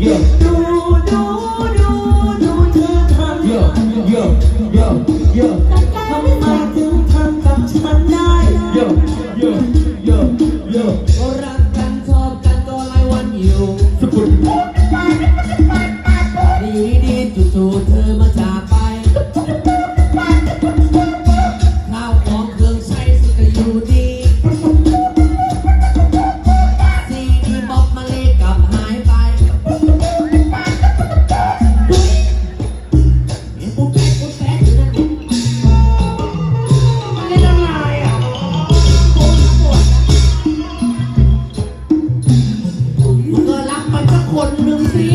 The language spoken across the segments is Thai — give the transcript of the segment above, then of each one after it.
Yeah. what it means.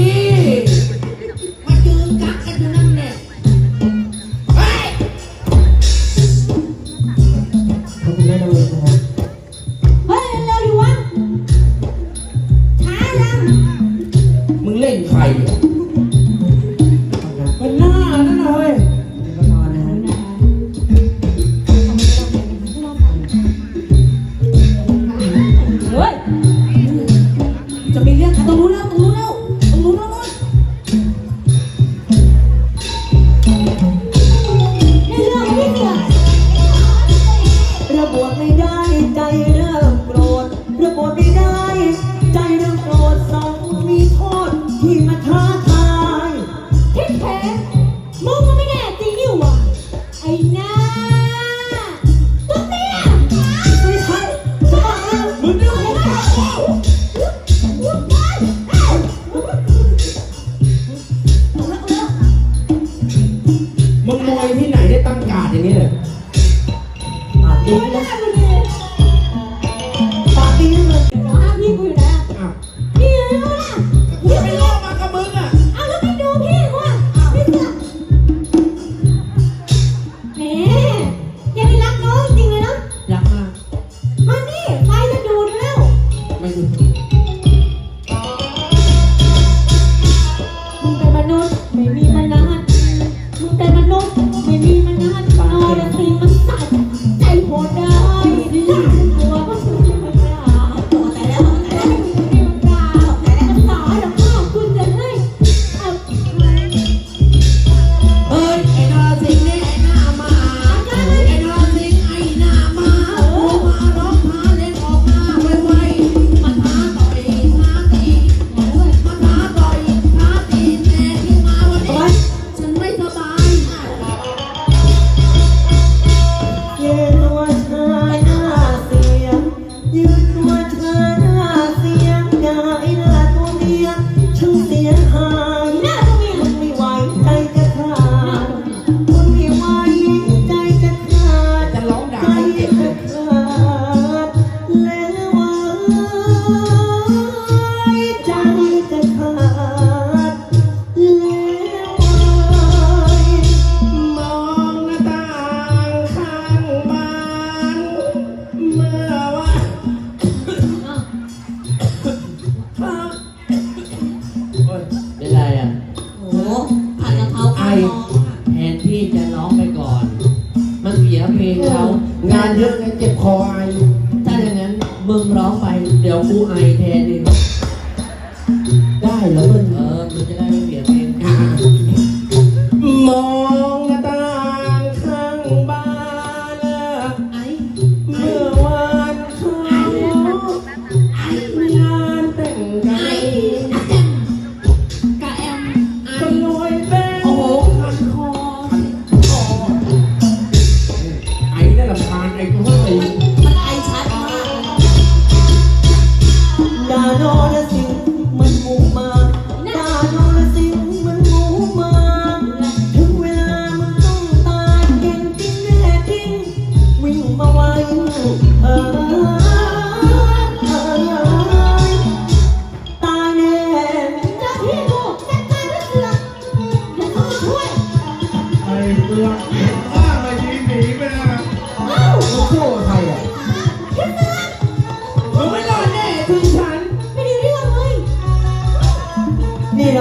ปากดีเลยปดีกูยู่ แทนที่จะร้องไปก่อน มันเสียเพลงเขางานเยอะไงเจ็บคอไอถ้าอย่างนั้นมึงร้องไป เดี๋ยวกูไอแทนเ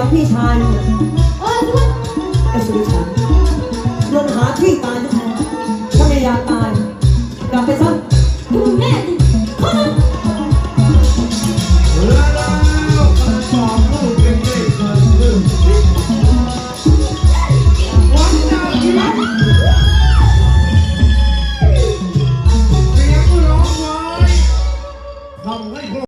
ับพี่ชายเนี่ยเออไอ้สุริชันเดินหาที่ตายทุกทีถ้าไม่อยากตาย